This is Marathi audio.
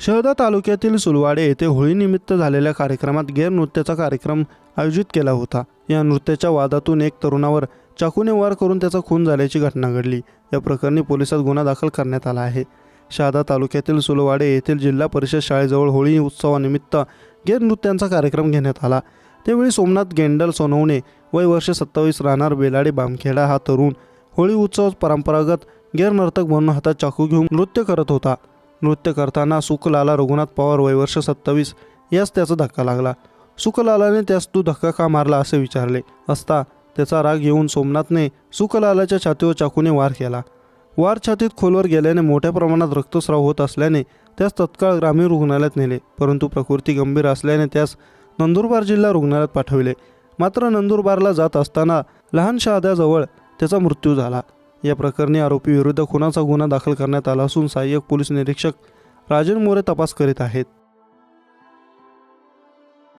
शहदा तालुक्यातील सुलवाडे येथे होळीनिमित्त झालेल्या कार्यक्रमात गैरनृत्याचा कार्यक्रम आयोजित केला होता. या नृत्याच्या वादातून एक तरुणावर चाकूने वार करून त्याचा खून झाल्याची घटना घडली. या प्रकरणी पोलिसात गुन्हा दाखल करण्यात आला आहे. शहादा तालुक्यातील सुलवाडे येथील जिल्हा परिषद शाळेजवळ होळी उत्सवानिमित्त गैरनृत्यांचा कार्यक्रम घेण्यात आला. त्यावेळी सोमनाथ गेंडल सोनवणे वय वर्ष सत्तावीस राहणार बेलाडे बामखेडा हा तरुण होळी उत्सव परंपरागत गैरनर्तक म्हणून हातात चाकू घेऊन नृत्य करत होता. नृत्य करताना सुखलाला रघुनाथ पवार वयवर्ष सत्तावीस यास त्याचा धक्का लागला. सुखलालाने त्यास तू धक्का का मारला असे विचारले. असता त्याचा राग येऊन सोमनाथने सुखलालाच्या छातीवर चाकूने वार केला. वार छातीत खोलवर गेल्याने मोठ्या प्रमाणात रक्तस्राव होत असल्याने त्यास तत्काळ ग्रामीण रुग्णालयात नेले. परंतु प्रकृती गंभीर असल्याने त्यास नंदुरबार जिल्हा रुग्णालयात पाठविले. मात्र नंदुरबारला जात असताना लहान शहाद्याजवळ त्याचा मृत्यू झाला. या प्रकरणी आरोपीविरुद्ध खुनाचा गुन्हा दाखल करण्यात आला असून सहाय्यक पोलीस निरीक्षक राजन मोरे तपास करीत आहेत.